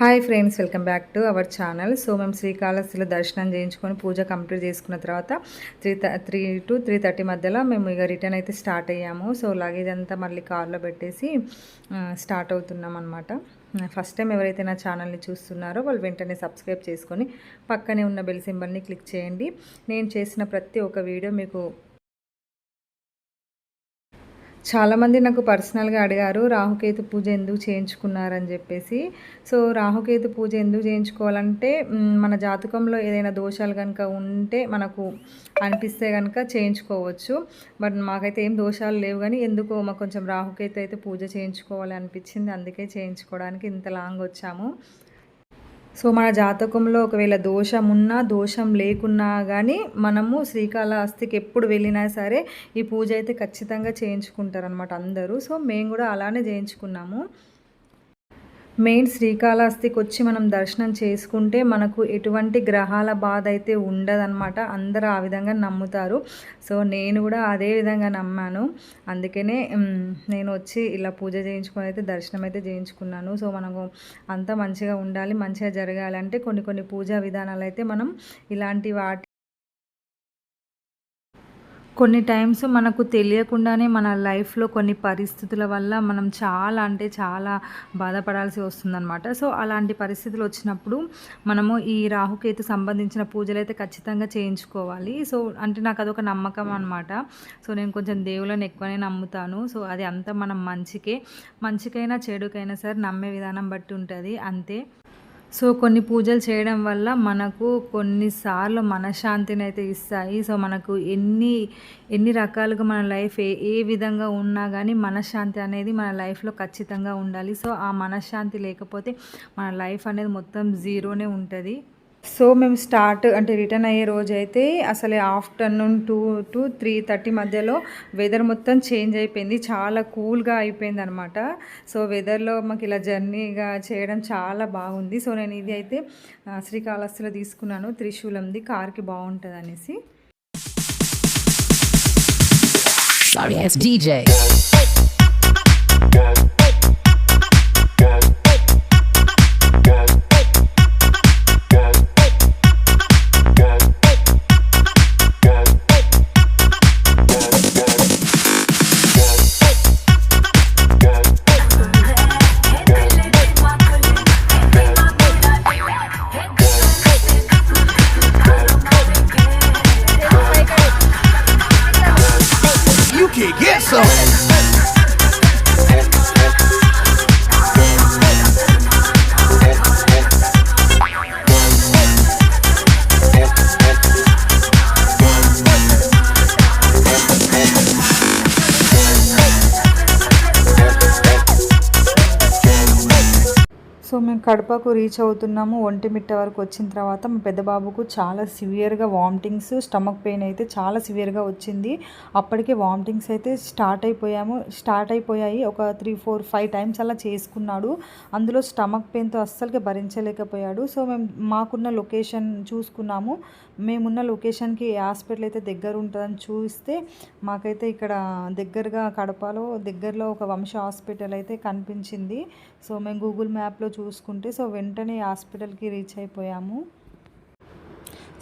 Hi friends welcome back to our channel. So మేము శ్రీకాళహస్తిలో దర్శనం చేయించుకొని పూజ కంప్లీట్ చేసుకున్న తర్వాత three three to three thirty మధ్యలో మేము ఇక రిటర్న్ అయితే స్టార్ట్ అయ్యాము. సో లగేజ్ అంతా మళ్ళీ కార్లో పెట్టేసి స్టార్ట్ అవుతున్నాం అనమాట ఫస్ట్ టైం ఎవరైతే నా ఛానల్ని చూస్తున్నారో వాళ్ళు వెంటనే సబ్స్క్రైబ్ చేసుకొని పక్కనే ఉన్న బెల్ సింబల్ని క్లిక్ చేయండి. నేను చేసిన ప్రతి ఒక్క వీడియో మీకు చాలామంది నాకు పర్సనల్గా అడిగారు రాహుకేతు పూజ ఎందుకు చేయించుకున్నారని చెప్పేసి. సో రాహుకేతు పూజ ఎందుకు చేయించుకోవాలంటే మన జాతకంలో ఏదైనా దోషాలు కనుక ఉంటే మనకు అనిపిస్తే కనుక చేయించుకోవచ్చు. బట్ మాకైతే ఏం దోషాలు లేవు కానీ ఎందుకో మాకు కొంచెం రాహుకేతు అయితే పూజ చేయించుకోవాలి అనిపించింది. అందుకే చేయించుకోవడానికి ఇంత లాంగ్ వచ్చాము. సో మన జాతకంలో ఒకవేళ దోషం ఉన్నా దోషం లేకున్నా కానీ మనము శ్రీకాళహస్తికి ఎప్పుడు వెళ్ళినా సరే ఈ పూజ అయితే ఖచ్చితంగా చేయించుకుంటారనమాట అందరూ. సో మేము కూడా అలానే చేయించుకున్నాము. మెయిన్ శ్రీకాళహస్తికి వచ్చి మనం దర్శనం చేసుకుంటే మనకు ఎటువంటి గ్రహాల బాధ అయితే ఉండదన్నమాట. అందరూ ఆ విధంగా నమ్ముతారు. సో నేను కూడా అదే విధంగా నమ్మాను. అందుకనే నేను వచ్చి ఇలా పూజ చేయించుకొని అయితే దర్శనం అయితే చేయించుకున్నాను. సో మనకు అంతా మంచిగా ఉండాలి మంచిగా జరగాలంటే కొన్ని కొన్ని పూజా విధానాలు అయితే మనం ఇలాంటి వాటి కొన్ని టైమ్స్ మనకు తెలియకుండానే మన లైఫ్లో కొన్ని పరిస్థితుల వల్ల మనం చాలా అంటే చాలా బాధపడాల్సి వస్తుందన్నమాట. సో అలాంటి పరిస్థితులు వచ్చినప్పుడు మనము ఈ రాహుకేతు సంబంధించిన పూజలు అయితే ఖచ్చితంగా చేయించుకోవాలి. సో అంటే నాకు అదొక నమ్మకం అనమాట సో నేను కొంచెం దేవుళ్ళని ఎక్కువనే నమ్ముతాను. సో అది అంతా మనం మంచికే మంచికైనా చెడుకైనా సరే నమ్మే విధానం బట్టి ఉంటుంది. అంతే. సో కొన్ని పూజలు చేయడం వల్ల మనకు కొన్నిసార్లు మనశ్శాంతిని అయితే ఇస్తాయి. సో మనకు ఎన్ని ఎన్ని రకాలుగా మన లైఫ్ ఏ ఏ విధంగా ఉన్నా కానీ మనశ్శాంతి అనేది మన లైఫ్లో ఖచ్చితంగా ఉండాలి. సో ఆ మనశ్శాంతి లేకపోతే మన లైఫ్ అనేది మొత్తం జీరోనే ఉంటుంది. సో మేము స్టార్ట్ అంటే రిటర్న్ అయ్యే రోజు అయితే అసలే afternoon two to three thirty మధ్యలో వెదర్ మొత్తం చేంజ్ అయిపోయింది. చాలా కూల్గా అయిపోయింది అనమాట సో వెదర్లో మాకు ఇలా జర్నీగా చేయడం చాలా బాగుంది. సో నేను ఇది అయితే శ్రీకాళహస్తిలో తీసుకున్నాను. త్రిశూలంది కార్కి బాగుంటుంది అనేసి Sorry DJ. so సో మేము కడపకు రీచ్ అవుతున్నాము. ఒంటిమిట్ట వరకు వచ్చిన తర్వాత మా పెద్ద బాబుకు చాలా సివియర్గా వామిటింగ్స్ స్టమక్ పెయిన్ అయితే చాలా సివియర్గా వచ్చింది. అప్పటికే వామిటింగ్స్ అయితే స్టార్ట్ అయిపోయాము. స్టార్ట్ అయిపోయాయి. ఒక త్రీ ఫోర్ ఫైవ్ టైమ్స్ అలా చేసుకున్నాడు. అందులో స్టమక్ పెయిన్తో అస్సలుగా భరించలేకపోయాడు. సో మేము మాకున్న లొకేషన్ చూసుకున్నాము. మేమున్న లొకేషన్కి ఏ హాస్పిటల్ అయితే దగ్గర ఉంటుందని చూస్తే మాకైతే ఇక్కడ దగ్గరగా కడపలో దగ్గరలో ఒక వంశ హాస్పిటల్ అయితే కనిపించింది. సో మేము గూగుల్ మ్యాప్లో చూసుకుంటే సో వెంటనే హాస్పిటల్కి రీచ్ అయిపోయాము.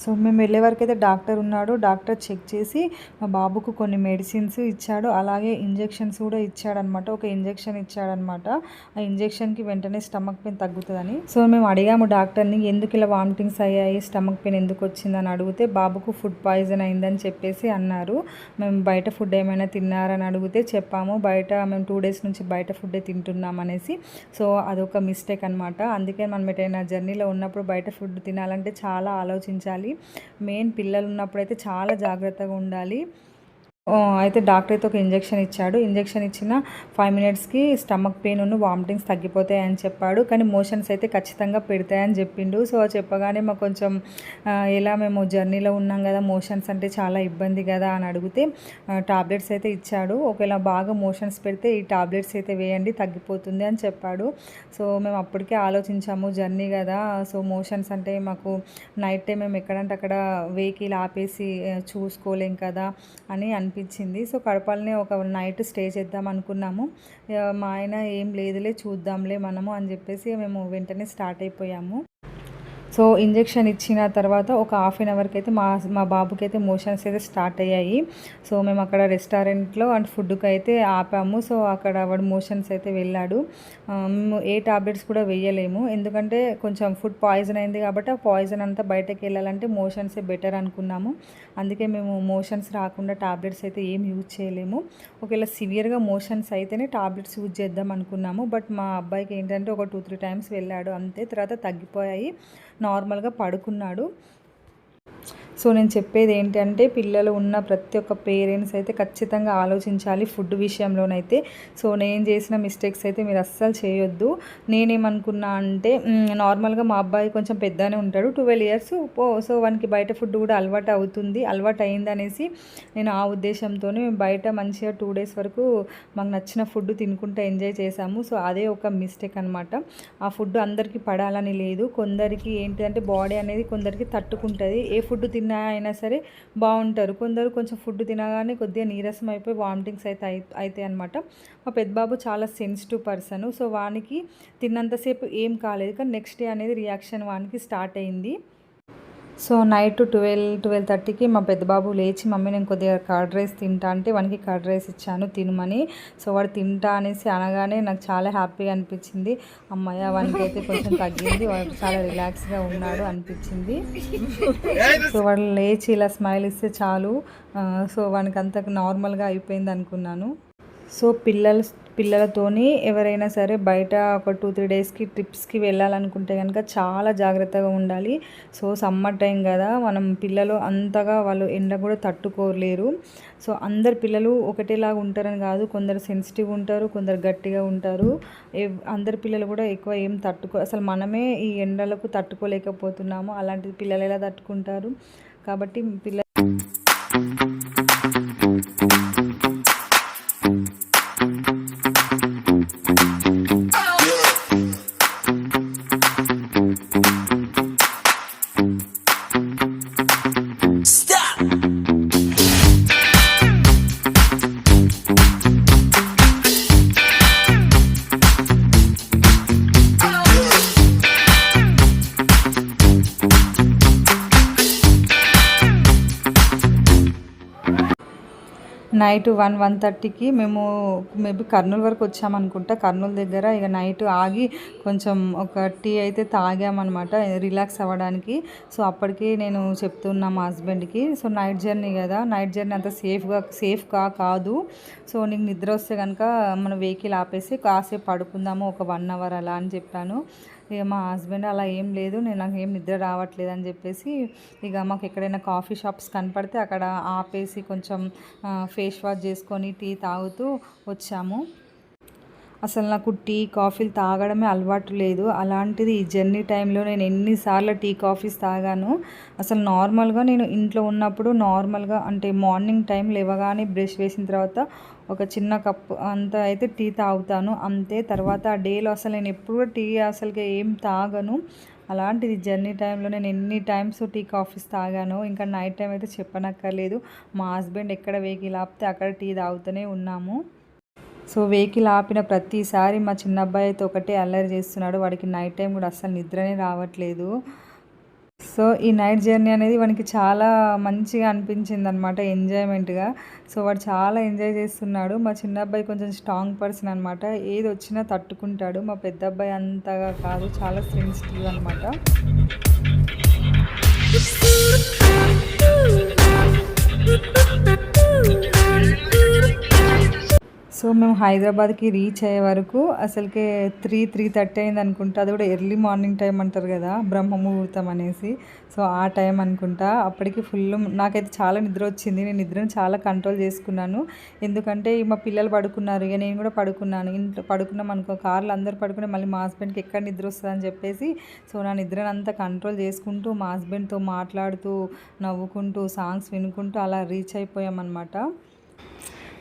సో మేము వెళ్ళే వరకు అయితే డాక్టర్ ఉన్నాడు. డాక్టర్ చెక్ చేసి మా బాబుకు కొన్ని మెడిసిన్స్ ఇచ్చాడు. అలాగే ఇంజెక్షన్స్ కూడా ఇచ్చాడనమాట ఒక ఇంజెక్షన్ ఇచ్చాడనమాట ఆ ఇంజెక్షన్కి వెంటనే స్టమక్ పెయిన్ తగ్గుతుందని. సో మేము అడిగాము డాక్టర్ని ఎందుకు ఇలా వామిటింగ్స్ అయ్యాయి? స్టమక్ పెయిన్ ఎందుకు వచ్చిందని అడిగితే బాబుకు ఫుడ్ పాయిజన్ అయిందని చెప్పేసి అన్నారు. మేము బయట ఫుడ్ ఏమైనా తిన్నారని అడిగితే చెప్పాము. బయట మేము టూ డేస్ నుంచి బయట ఫుడ్డే తింటున్నాం అనేసి. సో అదొక మిస్టేక్ అనమాట అందుకే మనం ఎటైనా జర్నీలో ఉన్నప్పుడు బయట ఫుడ్ తినాలంటే చాలా ఆలోచించాలి. మెయిన్ పిల్లలు ఉన్నప్పుడైతే చాలా జాగ్రత్తగా ఉండాలి. అయితే డాక్టర్ అయితే ఒక ఇంజెక్షన్ ఇచ్చాడు. ఇంజెక్షన్ ఇచ్చిన ఫైవ్ మినిట్స్కి స్టమక్ పెయిన్ ఉన్న వామిటింగ్స్ తగ్గిపోతాయని చెప్పాడు. కానీ మోషన్స్ అయితే ఖచ్చితంగా పెడతాయని చెప్పిండు. సో చెప్పగానే మాకు కొంచెం ఎలా మేము జర్నీలో ఉన్నాం కదా మోషన్స్ అంటే చాలా ఇబ్బంది కదా అని అడిగితే టాబ్లెట్స్ అయితే ఇచ్చాడు. ఒకవేళ బాగా మోషన్స్ పెడితే ఈ టాబ్లెట్స్ అయితే వేయండి తగ్గిపోతుంది అని చెప్పాడు. సో మేము అప్పటికే ఆలోచించాము జర్నీ కదా. సో మోషన్స్ అంటే మాకు నైట్ టైం మేము ఎక్కడంటే అక్కడ వెహికల్ ఆపేసి చూసుకోలేం కదా అని అనిపించింది అనిపించింది. సో కడపలనే ఒక నైట్ స్టే చేద్దాం అనుకున్నాము. మా ఆయన ఏం లేదులే చూద్దాంలే మనము అని చెప్పేసి మేము వెంటనే స్టార్ట్ అయిపోయాము. సో ఇంజెక్షన్ ఇచ్చిన తర్వాత ఒక హాఫ్ అన్ అవర్కి అయితే మా మా బాబుకి అయితే మోషన్స్ అయితే స్టార్ట్ అయ్యాయి. సో మేము అక్కడ రెస్టారెంట్లో అండ్ ఫుడ్కి అయితే ఆపాము. సో అక్కడ వాడు మోషన్స్ అయితే వెళ్ళాడు. మేము ఏ టాబ్లెట్స్ కూడా వేయలేము. ఎందుకంటే కొంచెం ఫుడ్ పాయిజన్ అయింది కాబట్టి ఆ పాయిజన్ అంతా బయటకు వెళ్ళాలంటే మోషన్సే బెటర్ అనుకున్నాము. అందుకే మేము మోషన్స్ రాకుండా టాబ్లెట్స్ అయితే ఏం యూజ్ చేయలేము. ఒకవేళ సివియర్గా మోషన్స్ అయితేనే టాబ్లెట్స్ యూజ్ చేద్దాం అనుకున్నాము. బట్ మా అబ్బాయికి ఏంటంటే ఒక టూ త్రీ టైమ్స్ వెళ్ళాడు. అంతే తర్వాత తగ్గిపోయాయి. నార్మల్గా పడుకున్నాడు. సో నేను చెప్పేది ఏంటంటే పిల్లలు ఉన్న ప్రతి ఒక్క పేరెంట్స్ అయితే ఖచ్చితంగా ఆలోచించాలి ఫుడ్ విషయంలోనైతే. సో నేను చేసిన మిస్టేక్స్ అయితే మీరు అస్సలు చేయొద్దు. నేనేమనుకున్నా అంటే నార్మల్గా మా అబ్బాయి కొంచెం పెద్దనే ఉంటాడు ట్వెల్వ్ ఇయర్స్. సో వానికి బయట ఫుడ్ కూడా అలవాటు అవుతుంది అలవాటు అయిందనేసి నేను ఆ ఉద్దేశంతోనే మేము బయట మంచిగా టూ డేస్ వరకు మాకు నచ్చిన ఫుడ్ తినుకుంటూ ఎంజాయ్ చేసాము సో అదే ఒక మిస్టేక్ అనమాట ఆ ఫుడ్ అందరికీ పడాలని లేదు. కొందరికి ఏంటంటే బాడీ అనేది కొందరికి తట్టుకుంటుంది. ఏ ఫుడ్ తిన్నా అయినా సరే బాగుంటారు. కొందరు కొంచెం ఫుడ్ తినగానే కొద్దిగా నీరసం అయిపోయి వామిటింగ్స్ అయితే అవుతాయి అనమాట మా పెద్దబాబు చాలా సెన్సిటివ్ పర్సన్. సో వానికి తిన్నంతసేపు ఏం కాలేదు. కానీ నెక్స్ట్ డే అనేది రియాక్షన్ వానికి స్టార్ట్ అయింది. సో నైట్ ట్వెల్వ్ ట్వెల్వ్ థర్టీకి మా పెద్దబాబు లేచి మమ్మీ నేను కొద్దిగా కర్డ్ రైస్ తింటా. అంటే వానికి కర్డ్ రైస్ ఇచ్చాను తినమని. సో వాడు తింటా అనేసి అనగానే నాకు చాలా హ్యాపీగా అనిపించింది. అమ్మయ్య వానికి అయితే కొంచెం తగ్గింది వాడు చాలా రిలాక్స్గా ఉన్నాడు అనిపించింది. సో వాడు లేచి ఇలా స్మైల్ ఇస్తే చాలు. సో వానికి అంత నార్మల్గా అయిపోయింది అనుకున్నాను. సో పిల్లలు పిల్లలతోని ఎవరైనా సరే బయట ఒక టూ త్రీ డేస్కి ట్రిప్స్కి వెళ్ళాలనుకుంటే కనుక చాలా జాగ్రత్తగా ఉండాలి. సో సమ్మర్ టైం కదా మనం పిల్లలు అంతగా వాళ్ళు ఎండ కూడా తట్టుకోలేరు. సో అందరు పిల్లలు ఒకటేలాగా ఉంటారని కాదు కొందరు సెన్సిటివ్ ఉంటారు కొందరు గట్టిగా ఉంటారు. ఎవ్- అందరి పిల్లలు కూడా ఎక్కువ ఏం తట్టుకో అసలు మనమే ఈ ఎండలకు తట్టుకోలేకపోతున్నాము అలాంటి పిల్లలు ఎలా తట్టుకుంటారు? కాబట్టి పిల్ల నైట్ వన్ వన్ థర్టీకి మేము మేబీ కర్నూలు వరకు వచ్చామనుకుంటా. కర్నూలు దగ్గర ఇక నైట్ ఆగి కొంచెం ఒక టీ అయితే తాగామన్నమాట రిలాక్స్ అవ్వడానికి. సో అప్పటికి నేను చెప్తున్నా మా హస్బెండ్కి సో నైట్ జర్నీ కదా నైట్ జర్నీ అంత సేఫ్గా సేఫ్గా కాదు. సో నీకు నిద్ర వస్తే కనుక మన వెహికల్ ఆపేసి కాసేపు పడుకుందాము ఒక వన్ అవర్ అలా అని చెప్పాను. ఇక మా హస్బెండ్ అలా ఏం లేదు నేను నాకు ఏం నిద్ర రావట్లేదు అని చెప్పేసి ఇక మాకు ఎక్కడైనా కాఫీ షాప్స్ కనపడితే అక్కడ ఆపేసి కొంచెం ఫేస్ వాష్ చేసుకొని టీ తాగుతూ వచ్చాము. అసలు నాకు టీ కాఫీలు తాగడమే అలవాటు లేదు. అలాంటిది ఈ జర్నీ టైంలో నేను ఎన్నిసార్లు టీ కాఫీస్ తాగాను. అసలు నార్మల్గా నేను ఇంట్లో ఉన్నప్పుడు నార్మల్గా అంటే మార్నింగ్ టైం లేవగానే బ్రష్ వేసిన తర్వాత ఒక చిన్న కప్పు అంత అయితే టీ తాగుతాను. అంతే తర్వాత ఆ డేలో అసలు నేను ఎప్పుడు టీ అసలుకి ఏం తాగను. అలాంటిది జర్నీ టైంలో నేను ఎన్ని టైమ్స్ టీ కాఫీస్ తాగాను ఇంకా నైట్ టైం అయితే చెప్పనక్కర్లేదు. మా హస్బెండ్ ఎక్కడ వెహికల్ ఆపితే అక్కడ టీ తాగుతూనే ఉన్నాము. సో వెహికల్ ఆపిన ప్రతిసారి మా చిన్న అబ్బాయి అయితే ఒకటే అల్లరి చేస్తున్నాడు. వాడికి నైట్ టైం కూడా అస్సలు నిద్రనే రావట్లేదు. సో ఈ నైట్ జర్నీ అనేది వానికి చాలా మంచిగా అనిపించింది అనమాట ఎంజాయ్మెంట్గా. సో వాడు చాలా ఎంజాయ్ చేస్తున్నాడు. మా చిన్న అబ్బాయి కొంచెం స్ట్రాంగ్ పర్సన్ అనమాట ఏది వచ్చినా తట్టుకుంటాడు. మా పెద్ద అబ్బాయి అంతగా కాదు. చాలా సెన్సిటివ్ అనమాట సో మేము హైదరాబాద్కి రీచ్ అయ్యే వరకు అసలుకే త్రీ త్రీ థర్టీ అయింది అనుకుంటా. అది కూడా ఎర్లీ మార్నింగ్ టైం అంటారు కదా బ్రహ్మ ముహూర్తం అనేసి. సో ఆ టైం అనుకుంటా. అప్పటికి ఫుల్ నాకైతే చాలా నిద్ర వచ్చింది. నేను నిద్రను చాలా కంట్రోల్ చేసుకున్నాను. ఎందుకంటే మా పిల్లలు పడుకున్నారు. ఇక నేను కూడా పడుకున్నాను. ఇంట్లో పడుకున్నాం అనుకో కార్లు అందరు పడుకునే మళ్ళీ మా హస్బెండ్కి ఎక్కడ నిద్ర వస్తుందని చెప్పేసి సో నా నిద్రను అంతా కంట్రోల్ చేసుకుంటూ మా హస్బెండ్తో మాట్లాడుతూ నవ్వుకుంటూ సాంగ్స్ వినుకుంటూ అలా రీచ్ అయిపోయామన్నమాట.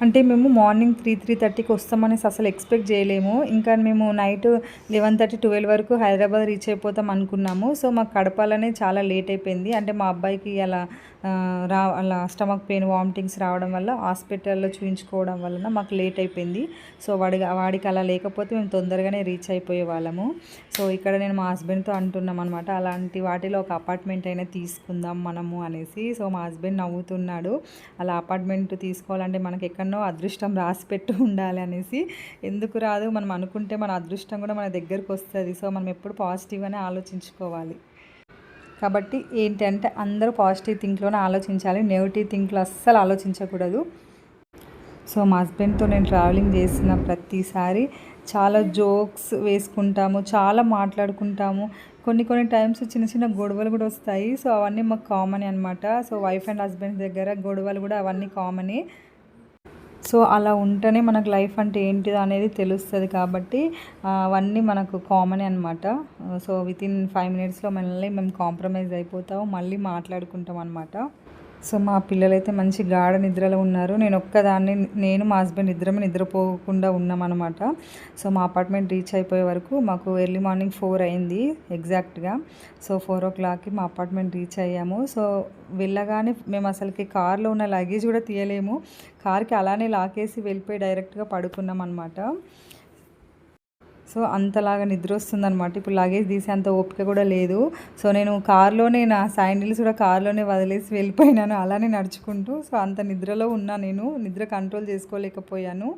అంటే మేము మార్నింగ్ త్రీ త్రీ థర్టీకి వస్తామనేసి అసలు ఎక్స్పెక్ట్ చేయలేము. ఇంకా మేము నైట్ లెవెన్ థర్టీ ట్వెల్వ్ వరకు హైదరాబాద్ రీచ్ అయిపోతాం అనుకున్నాము. సో మాకు కడపాలనే చాలా లేట్ అయిపోయింది. అంటే మా అబ్బాయికి అలా రా అలా స్టమక్ పెయిన్ వామిటింగ్స్ రావడం వల్ల హాస్పిటల్లో చూయించుకోవడం వలన మాకు లేట్ అయిపోయింది. సో వాడి వాడికి అలా లేకపోతే మేము తొందరగానే రీచ్ అయిపోయే వాళ్ళము. సో ఇక్కడ నేను మా హస్బెండ్తో అంటున్నాం అనమాట అలాంటి వాటిలో ఒక అపార్ట్మెంట్ అయినా తీసుకుందాం మనము అనేసి. సో మా హస్బెండ్ నవ్వుతున్నాడు అలా అపార్ట్మెంట్ తీసుకోవాలంటే మనకి ఎక్కడనో అదృష్టం రాసి పెట్టి ఉండాలి అనేసి. ఎందుకు రాదు? మనం అనుకుంటే మన అదృష్టం కూడా మన దగ్గరకు వస్తుంది. సో మనం ఎప్పుడు పాజిటివ్గానే ఆలోచించుకోవాలి. కాబట్టి ఏంటంటే అందరూ పాజిటివ్ థింక్లోనే ఆలోచించాలి నెగిటివ్ థింక్లో అస్సలు ఆలోచించకూడదు. సో మా హస్బెండ్తో నేను ట్రావెలింగ్ చేసిన ప్రతిసారి చాలా జోక్స్ వేసుకుంటాము చాలా మాట్లాడుకుంటాము. కొన్ని కొన్ని టైమ్స్ చిన్న చిన్న గొడవలు కూడా వస్తాయి. సో అవన్నీ మాకు కామన్ అనమాట సో వైఫ్ అండ్ హస్బెండ్ దగ్గర గొడవలు కూడా అవన్నీ కామనే. సో అలా ఉంటేనే మనకు లైఫ్ అంటే ఏంటిది అనేది తెలుస్తుంది కాబట్టి అవన్నీ మనకు కామన్ అనమాట సో వితిన్ ఫైవ్ మినిట్స్లో మనల్ని మేము కాంప్రమైజ్ అయిపోతాము మళ్ళీ మాట్లాడుకుంటాం అనమాట సో మా పిల్లలైతే మంచి గాఢ నిద్రలో ఉన్నారు. నేను ఒక్కదాన్ని నేను మా హస్బెండ్ ఇద్దరమే నిద్రపోకుండా ఉన్నామన్నమాట. సో మా అపార్ట్మెంట్ రీచ్ అయిపోయే వరకు మాకు ఎర్లీ మార్నింగ్ ఫోర్ అయింది ఎగ్జాక్ట్గా. సో ఫోర్ ఓ క్లాక్కి మా అపార్ట్మెంట్ రీచ్ అయ్యాము. సో వెళ్ళగానే మేము అసలుకి కార్లో ఉన్న లగేజ్ కూడా తీయలేము. కార్కి అలానే లాకేసి వెళ్ళిపోయి డైరెక్ట్గా పడుకున్నాం అనమాట సో అంతలాగా నిద్ర వస్తుంది అనమాట ఇప్పుడు లగేజ్ తీసే అంత ఓపిక కూడా లేదు. సో నేను కార్లోనే నా శాండిల్స్ కూడా కార్లోనే వదిలేసి వెళ్ళిపోయినాను. అలానే నడుచుకుంటూ. సో అంత నిద్రలో ఉన్నా నేను. నిద్ర కంట్రోల్ చేసుకోలేకపోయాను.